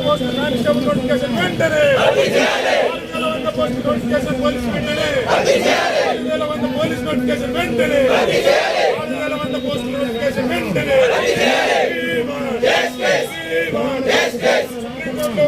Police notification వెంటనే police notification వెంటనే ఆరు వేల వంద పోస్టుల నోటిఫికేషన్ వెంటనే సుప్రీంకోర్టులో ఉన్న పోలీస్ నోటిఫికేషన్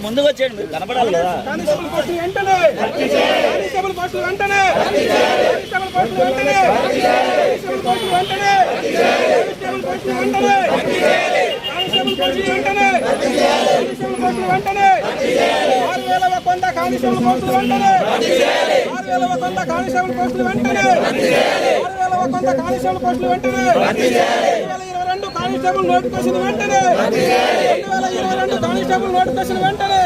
ముందుకు వచ్చేయండి మీరు కనపడాలి కదా ఆరు వేల ఒక కానిస్టేబుల్ పోస్టులు వెంటనే ఆరు వేల కానిస్టేబుల్ పోస్టులు వెంటనే ఆరు వేల కానిస్టేబుల్ పోస్టులు వెంటనే రెండు వేల ఇరవై రెండు కానిస్టేబుల్ నోటిఫికేషన్ వెంటనే. రెండు వేల ఇరవై రెండు కానిస్టేబుల్ నోటిఫికేషన్ వెంటనే.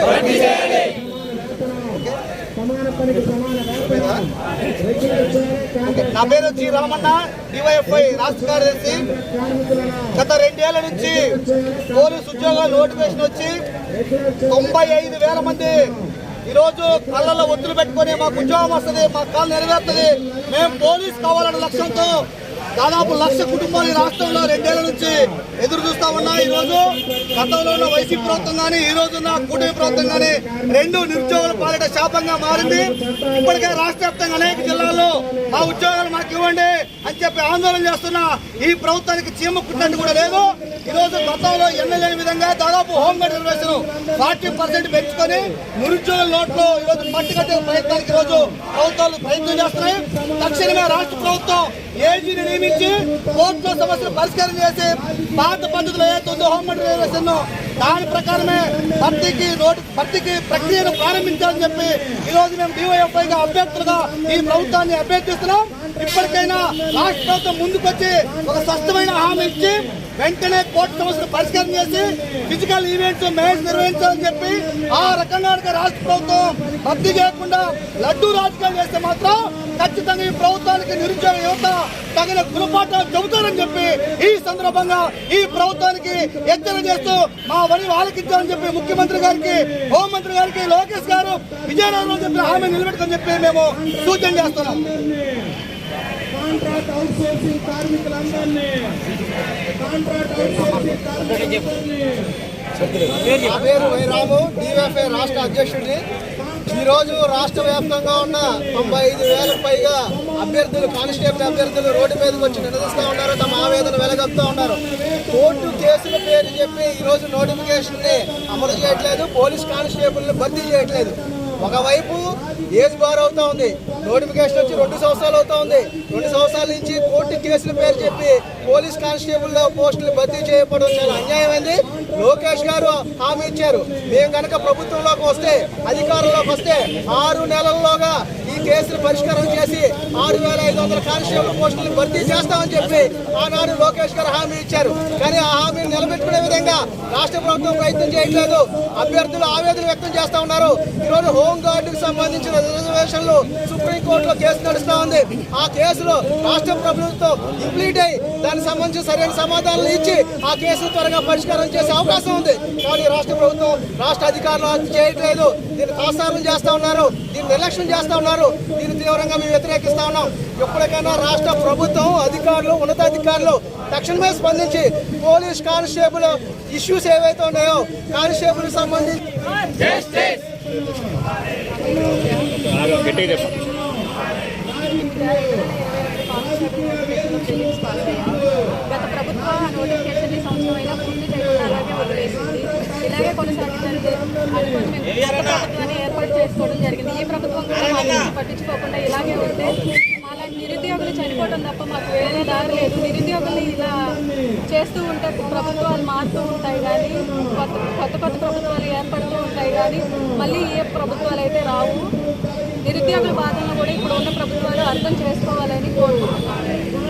నా పేరు జి రామన్న డివైఎఫ్ఐ రాష్ట్ర కార్యదర్శి. గత రెండేళ్ళ నుంచి పోలీసు ఉద్యోగాలు నోటిఫికేషన్ వచ్చి తొంభై ఐదు వేల మంది ఈరోజు కళ్ళల్లో ఒత్తులు పెట్టుకొని మాకు ఉద్యోగం వస్తుంది మా కళ్ళు నెరవేరుతుంది. మేము పోలీస్ కావాలన్న లక్ష్యంతో దాదాపు లక్ష కుటుంబాలు రాష్ట్రంలో రెండేళ్ళ నుంచి ఎదురు చూస్తా ఉన్నా ఈ రోజు గతంలో ఉన్న వైసీపీ ప్రభుత్వం కానీ ఈ రోజు ఉన్న కూటమి ప్రభుత్వం కానీ రెండు నిరుద్యోగుల పాలిట శాపంగా మారింది. ఇప్పటికే రాష్ట్ర అనేక జిల్లాల్లో మా ఉద్యోగాలు మాకు ఇవ్వండి అని చెప్పి ఆందోళన చేస్తున్న ఈ ప్రభుత్వానికి చీమ కుట్టండి కూడా లేదు. ఈ రోజు గతంలో ఎన్నలేని విధంగా దాదాపు హోంగార్డ్ రిజర్వేషన్ ఫార్టీ పర్సెంట్ పెంచుకొని నిరుద్యోగుల నోట్లో ఈరోజు మట్టి కట్టే ప్రయత్నానికి ఈ రోజు ప్రభుత్వాలు ప్రయత్నం చేస్తున్నాయి. తక్షణమే రాష్ట్ర ప్రభుత్వం ఏజీని నియమించి కోర్టులో సమస్యలు పరిష్కారం చేసి పాత పద్ధతిలో ఏదైతే హోమ్ హోంగార్డ్ రిజర్వేషన్ దాని ప్రకారమే భర్తీకి రోడ్ భర్తీకి ప్రక్రియను ప్రారంభించాలని చెప్పి ఈ రోజు మేము డివైఎఫ్ఐగా అభ్యర్థులుగా ఈ ప్రభుత్వాన్ని అభ్యర్థిస్తున్నాం. ఇప్పటికైనా రాష్ట్ర ప్రభుత్వం ముందుకొచ్చి ఒక స్పష్టమైన హామీ ఇచ్చి వెంటనే కోర్టు సమస్యను పరిష్కారం చేసి ఫిజికల్ ఈవెంట్స్ మ్యాచ్ నిర్వహించాలని చెప్పి ఆ రకంగా రాష్ట్ర ప్రభుత్వం భర్తీ చేయకుండా లడ్డూ రాజకీయాలు చేస్తే మాత్రం ఖచ్చితంగా ఈ ప్రభుత్వానికి నిరుద్యోగ యువత తగిన గుణపాఠాలు చెబుతారని చెప్పి ఈ సందర్భంగా ఈ ప్రభుత్వానికి హెచ్చరిక చేస్తూ మా వరి ఆలకించాలని చెప్పి ముఖ్యమంత్రి గారికి హోంమంత్రి గారికి లోకేష్ గారు విజయనగరంలో చెప్పిన హామీ నిలబెట్టుకొని చెప్పి మేము సూచన చేస్తున్నాం. కాంట్రాక్ట్ అవుట్ సోర్సింగ్ కార్మికులందరినీ. కాంట్రాక్ట్ అవుట్ సోర్సింగ్ కార్మికులందరినీ. నా పేరు వైరాము డిఎఫ్ఐ రాష్ట్ర అధ్యక్షుడిని. ఈరోజు రాష్ట్ర వ్యాప్తంగా ఉన్న తొంభై ఐదు వేలకు పైగా అభ్యర్థులు కానిస్టేబుల్ అభ్యర్థులు రోడ్డు మీదకి వచ్చి నిలదీస్తూ ఉన్నారు తమ ఆవేదన వెలగొస్తూ ఉన్నారు. కోర్టు కేసుల పేరు చెప్పి ఈరోజు నోటిఫికేషన్ని అమలు చేయట్లేదు పోలీస్ కానిస్టేబుల్ని భర్తీ చేయట్లేదు. ఒకవైపు ఏజ్ బార్ అవుతా ఉంది. నోటిఫికేషన్ వచ్చి రెండు సంవత్సరాలు అవుతా ఉంది. రెండు సంవత్సరాల నుంచి కోర్టు కేసుల పేరు చెప్పి పోలీస్ కానిస్టేబుల్ పోస్టులు భర్తీ చేయకపోవడం చాలా అన్యాయమైంది. లోకేష్ గారు హామీ ఇచ్చారు. మేము కనుక ప్రభుత్వంలోకి వస్తే అధికారంలోకి వస్తే ఆరు నెలల్లోగా ఈ కేసులు పరిష్కారం చేసి ఆరు వేల ఐదు వందల కానిస్టేబుల్ పోస్టులు భర్తీ చేస్తామని చెప్పి ఆనాడు లోకేష్ గారు హామీ ఇచ్చారు. కానీ ఆ హామీని నిలబెట్టుకునే విధంగా రాష్ట్ర ప్రభుత్వం ప్రయత్నం చేయట్లేదు. అభ్యర్థులు ఆవేదన వ్యక్తం చేస్తా ఉన్నారు. ఈరోజు హోంగార్డుకు సంబంధించిన రిజర్వేషన్లు సుప్రీంకోర్టులో కేసు నడుస్తా ఉంది. ఆ కేసులో రాష్ట్ర ప్రభుత్వం కంప్లీట్ అయ్యి దానికి సంబంధించి సరైన సమాధానాలు ఇచ్చి ఆ కేసును త్వరగా పరిష్కారం చేసే అవకాశం ఉంది. కానీ రాష్ట్ర ప్రభుత్వం రాష్ట్ర అధికారులు అది చేయట్లేదు. దీన్ని తాసారం చేస్తా ఉన్నారు. దీన్ని నిర్లక్ష్యం చేస్తా ఉన్నారు. దీన్ని తీవ్రంగా మేము వ్యతిరేకిస్తా ఉన్నాం. ఎప్పటికైనా రాష్ట్ర ప్రభుత్వం అధికారులు ఉన్నతాధికారులు తక్షణమే స్పందించి పోలీస్ కానిస్టేబుల్ ఇష్యూస్ ఏవైతే ఉన్నాయో కానిస్టేబుల్ సంబంధించి గత ప్రభుత్వ నోటిఫికేషన్ ఈ సంవత్సరం అయినా పూర్తి చేయకుండా అలాగే వదిలేసింది. ఇలాగే కొనసాగిందంటే అనుకొని మేము ప్రభుత్వాన్ని ఏర్పాటు చేసుకోవడం జరిగింది. ఈ ప్రభుత్వం కూడా పట్టించుకోకుండా ఇలాగే ఉంటే అలాంటి నిరుద్యోగులు చనిపోవడం తప్ప మాకు వేరే దారి లేదు. నిరుద్యోగులు ఇలా చేస్తూ ఉంటే ప్రభుత్వాలు మారుతూ ఉంటాయి కానీ కొత్త కొత్త కొత్త ప్రభుత్వాలు ఏర్పడుతూ ఉంటాయి కానీ మళ్ళీ ఏ ప్రభుత్వాలు అయితే రావు. నిరుద్యోగుల బాధలను కూడా ఇప్పుడు ఉన్న ప్రభుత్వాలు అర్థం చేసుకోవాలని కోరుకుంటున్నాను.